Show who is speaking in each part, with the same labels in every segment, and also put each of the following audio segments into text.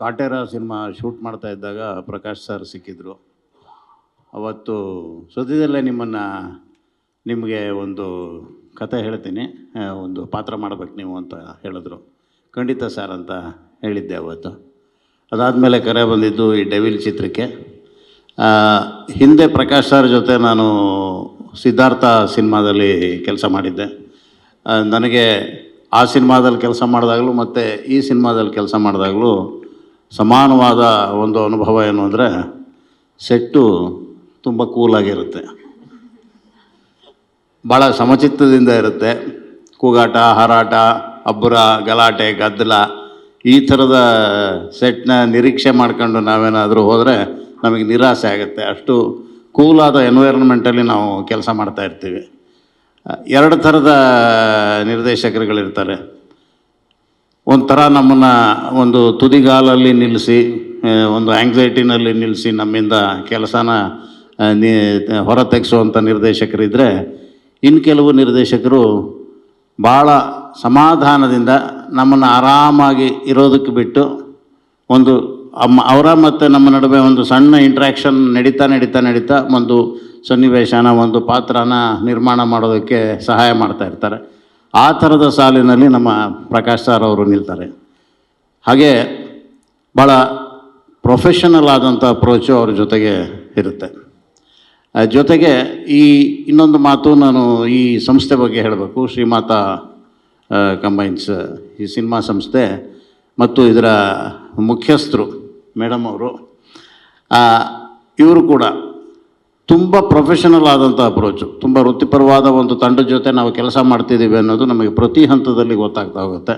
Speaker 1: Kaatera cinema shoot ಮಾಡ್ತಾ ಇದ್ದಾಗ Prakash sir ಸಿಕ್ಕಿದ್ರು. ಅವತ್ತು ಸದ್ಯದಲ್ಲೇ ನಿಮ್ಮನ್ನು ನಿಮಗೆ ಒಂದು ಕತೆ ಹೇಳ್ತೀನಿ. ಒಂದು ಪಾತ್ರ ಮಾಡ್ಬೇಕು ನೀವು ಅಂತ ಹೇಳಿದ್ರು. ಖಂಡಿತ ಸರ್ ಅಂತ ಹೇಳಿದ್ದೆ ಅವತ್ತು. ಅದಾದಮೇಲೆ ಕರೆ ಬಂದಿದ್ದು ಈ ಡೆವಿಲ್ ಚಿತ್ರಕ್ಕೆ. ಹಿಂದೆ ಪ್ರಕಾಶ್ ಸರ್ ಜೊತೆ ನಾನು ಸಿದ್ಧಾರ್ಥ ಸಿನಿಮಾದಲ್ಲಿ ಕೆಲಸ ಮಾಡಿದ್ದೆ. ನನಗೆ ಆ ಸಿನಿಮಾದಲ್ಲಿ ಕೆಲಸ ಮಾಡಿದಾಗಲೂ ಮತ್ತು ಈ ಸಿನಿಮಾದಲ್ಲಿ ಕೆಲಸ ಮಾಡಿದಾಗಲೂ ಸಮಾನವಾದ ಒಂದು ಅನುಭವ ಏನು ಅಂದರೆ ಸೆಟ್ಟು ತುಂಬ ಕೂಲಾಗಿರುತ್ತೆ ಭಾಳ ಸಮಚಿತ್ತದಿಂದ ಇರುತ್ತೆ. ಕೂಗಾಟ, ಹಾರಾಟ, ಅಬ್ಬರ, ಗಲಾಟೆ, ಗದ್ದಲ ಈ ಥರದ ಸೆಟ್ನ ನಿರೀಕ್ಷೆ ಮಾಡ್ಕೊಂಡು ನಾವೇನಾದರೂ ಹೋದರೆ ನಮಗೆ ನಿರಾಸೆ ಆಗುತ್ತೆ. ಅಷ್ಟು ಕೂಲಾದ ಎನ್ವೈರನ್ಮೆಂಟಲ್ಲಿ ನಾವು ಕೆಲಸ ಮಾಡ್ತಾ ಇರ್ತೀವಿ. ಎರಡು ಥರದ ನಿರ್ದೇಶಕರುಗಳಿರ್ತಾರೆ. ಒಂಥರ ನಮ್ಮನ್ನು ಒಂದು ತುದಿಗಾಲಲ್ಲಿ ನಿಲ್ಲಿಸಿ ಒಂದು ಆ್ಯಂಗ್ಸೈಟಿನಲ್ಲಿ ನಿಲ್ಲಿಸಿ ನಮ್ಮಿಂದ ಕೆಲಸನ ನೀ ಹೊರ ತೆಗೆಸುವಂಥ ನಿರ್ದೇಶಕರಿದ್ದರೆ ಇನ್ನು ಕೆಲವು ನಿರ್ದೇಶಕರು ಭಾಳ ಸಮಾಧಾನದಿಂದ ನಮ್ಮನ್ನು ಆರಾಮಾಗಿ ಇರೋದಕ್ಕೆ ಬಿಟ್ಟು ಒಂದು ಅಮ್ಮ, ಅವರ ಮತ್ತು ನಮ್ಮ ನಡುವೆ ಒಂದು ಸಣ್ಣ ಇಂಟ್ರ್ಯಾಕ್ಷನ್ ನಡೀತಾ ನಡೀತಾ ನಡೀತಾ ಒಂದು ಸನ್ನಿವೇಶನ, ಒಂದು ಪಾತ್ರನ ನಿರ್ಮಾಣ ಮಾಡೋದಕ್ಕೆ ಸಹಾಯ ಮಾಡ್ತಾ ಇರ್ತಾರೆ. ಆ ಥರದ ಸಾಲಿನಲ್ಲಿ ನಮ್ಮ ಪ್ರಕಾಶ್ ಸರ್ ಅವರು ನಿಲ್ತಾರೆ. ಹಾಗೆ ಭಾಳ ಪ್ರೊಫೆಷನಲ್ ಆದಂಥ ಅಪ್ರೋಚು ಅವ್ರ ಜೊತೆಗೆ ಇರುತ್ತೆ. ಜೊತೆಗೆ ಈ ಇನ್ನೊಂದು ಮಾತು ನಾನು ಈ ಸಂಸ್ಥೆ ಬಗ್ಗೆ ಹೇಳಬೇಕು. ಶ್ರೀಮಾತ ಕಂಬೈನ್ಸ್ ಈ ಸಿನಿಮಾ ಸಂಸ್ಥೆ ಮತ್ತು ಇದರ ಮುಖ್ಯಸ್ಥರು, ಮೇಡಮ್ ಅವರು ಇವರು ಕೂಡ ತುಂಬ ಪ್ರೊಫೆಷನಲ್ ಆದಂಥ ಅಪ್ರೋಚು ತುಂಬ ವೃತ್ತಿಪರವಾದ ಒಂದು ತಂಡದ ಜೊತೆ ನಾವು ಕೆಲಸ ಮಾಡ್ತಿದ್ದೀವಿ ಅನ್ನೋದು ನಮಗೆ ಪ್ರತಿ ಹಂತದಲ್ಲಿ ಗೊತ್ತಾಗ್ತಾ ಹೋಗುತ್ತೆ.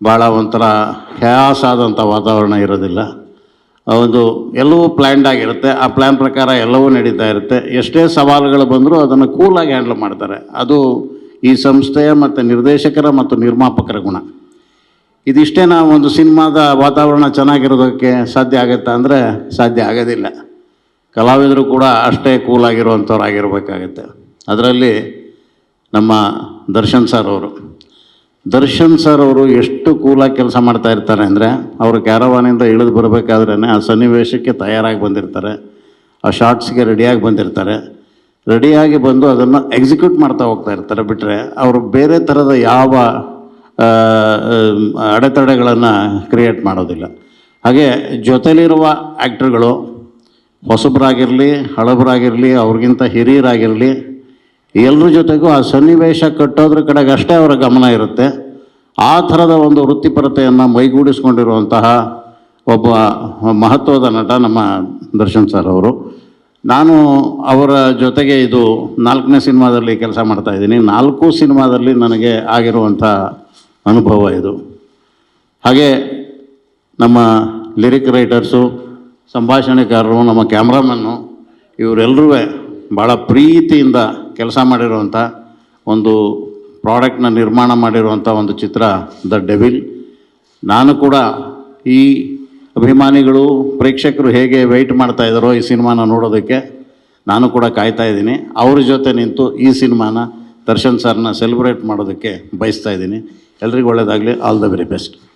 Speaker 1: ಭಾಳ ಒಂಥರ ಹ್ಯಾಸ್ ಆದಂಥ ವಾತಾವರಣ ಇರೋದಿಲ್ಲ. ಒಂದು ಎಲ್ಲವೂ ಪ್ಲ್ಯಾಂಡ್ ಆಗಿರುತ್ತೆ. ಆ ಪ್ಲ್ಯಾನ್ ಪ್ರಕಾರ ಎಲ್ಲವೂ ನಡೀತಾ ಇರುತ್ತೆ. ಎಷ್ಟೇ ಸವಾಲುಗಳು ಬಂದರೂ ಅದನ್ನು ಕೂಲಾಗಿ ಹ್ಯಾಂಡ್ಲ್ ಮಾಡ್ತಾರೆ. ಅದು ಈ ಸಂಸ್ಥೆಯ ಮತ್ತು ನಿರ್ದೇಶಕರ ಮತ್ತು ನಿರ್ಮಾಪಕರ ಗುಣ. ಇದಿಷ್ಟೇ ನಾವು ಒಂದು ಸಿನಿಮಾದ ವಾತಾವರಣ ಚೆನ್ನಾಗಿರೋದಕ್ಕೆ ಸಾಧ್ಯ ಆಗುತ್ತಾ ಅಂದರೆ ಸಾಧ್ಯ ಆಗೋದಿಲ್ಲ. ಕಲಾವಿದರು ಕೂಡ ಅಷ್ಟೇ ಕೂಲಾಗಿರುವಂಥವ್ರು ಆಗಿರಬೇಕಾಗತ್ತೆ ಅದರಲ್ಲಿ ನಮ್ಮ ದರ್ಶನ್ ಸರ್ ಅವರು. ದರ್ಶನ್ ಸರ್ ಅವರು ಎಷ್ಟು ಕೂಲಾಗಿ ಕೆಲಸ ಮಾಡ್ತಾ ಇರ್ತಾರೆ ಅಂದರೆ, ಅವರು ಕ್ಯಾರವಾನಿಂದ ಇಳಿದು ಬರಬೇಕಾದ್ರೆ ಆ ಸನ್ನಿವೇಶಕ್ಕೆ ತಯಾರಾಗಿ ಬಂದಿರ್ತಾರೆ. ಆ ಶಾರ್ಟ್ಸ್ಗೆ ರೆಡಿಯಾಗಿ ಬಂದಿರ್ತಾರೆ. ರೆಡಿಯಾಗಿ ಬಂದು ಅದನ್ನು ಎಕ್ಸಿಕ್ಯೂಟ್ ಮಾಡ್ತಾ ಹೋಗ್ತಾ ಇರ್ತಾರೆ. ಬಿಟ್ಟರೆ ಅವರು ಬೇರೆ ಥರದ ಯಾವ ಅಡೆತಡೆಗಳನ್ನು ಕ್ರಿಯೇಟ್ ಮಾಡೋದಿಲ್ಲ. ಹಾಗೆ ಜೊತೆಲಿರುವ ಆ್ಯಕ್ಟ್ರುಗಳು ಹೊಸಬರಾಗಿರಲಿ, ಹಳಬರಾಗಿರಲಿ, ಅವ್ರಿಗಿಂತ ಹಿರಿಯರಾಗಿರಲಿ ಎಲ್ಲರ ಜೊತೆಗೂ ಆ ಸನ್ನಿವೇಶ ಕಟ್ಟೋದ್ರ ಕಡೆಗೆ ಅಷ್ಟೇ ಅವರ ಗಮನ ಇರುತ್ತೆ. ಆ ಥರದ ಒಂದು ವೃತ್ತಿಪರತೆಯನ್ನು ಮೈಗೂಡಿಸ್ಕೊಂಡಿರುವಂತಹ ಒಬ್ಬ ಮಹತ್ವದ ನಟ ನಮ್ಮ ದರ್ಶನ್ ಸರ್ ಅವರು. ನಾನು ಅವರ ಜೊತೆಗೆ ಇದು ನಾಲ್ಕನೇ ಸಿನಿಮಾದಲ್ಲಿ ಕೆಲಸ ಮಾಡ್ತಾ ಇದ್ದೀನಿ. ನಾಲ್ಕು ಸಿನಿಮಾದಲ್ಲಿ ನನಗೆ ಆಗಿರುವಂಥ ಅನುಭವ ಇದು. ಹಾಗೆ ನಮ್ಮ ಲಿರಿಕ್ ರೈಟರ್ಸು ಸಂಭಾಷಣೆಕಾರರು ನಮ್ಮ ಕ್ಯಾಮ್ರಾಮನ್ನು ಇವರೆಲ್ಲರೂ ಭಾಳ ಪ್ರೀತಿಯಿಂದ ಕೆಲಸ ಮಾಡಿರುವಂಥ ಒಂದು ಪ್ರಾಡಕ್ಟ್ನ ನಿರ್ಮಾಣ ಮಾಡಿರುವಂಥ ಒಂದು ಚಿತ್ರ, ದ ಡೆವಿಲ್. ನಾನು ಕೂಡ ಈ ಅಭಿಮಾನಿಗಳು, ಪ್ರೇಕ್ಷಕರು ಹೇಗೆ ವೆಯ್ಟ್ ಮಾಡ್ತಾ ಇದ್ದಾರೋ ಈ ಸಿನಿಮಾನ ನೋಡೋದಕ್ಕೆ ನಾನು ಕೂಡ ಕಾಯ್ತಾ ಇದ್ದೀನಿ. ಅವ್ರ ಜೊತೆ ನಿಂತು ಈ ಸಿನಿಮಾನ ದರ್ಶನ್ ಸರ್ನ ಸೆಲೆಬ್ರೇಟ್ ಮಾಡೋದಕ್ಕೆ ಬಯಸ್ತಾ ಇದ್ದೀನಿ. ಎಲ್ರಿಗೂ ಒಳ್ಳೆಯದಾಗಲಿ ಆಲ್ ದ ವೆರಿ ಬೆಸ್ಟ್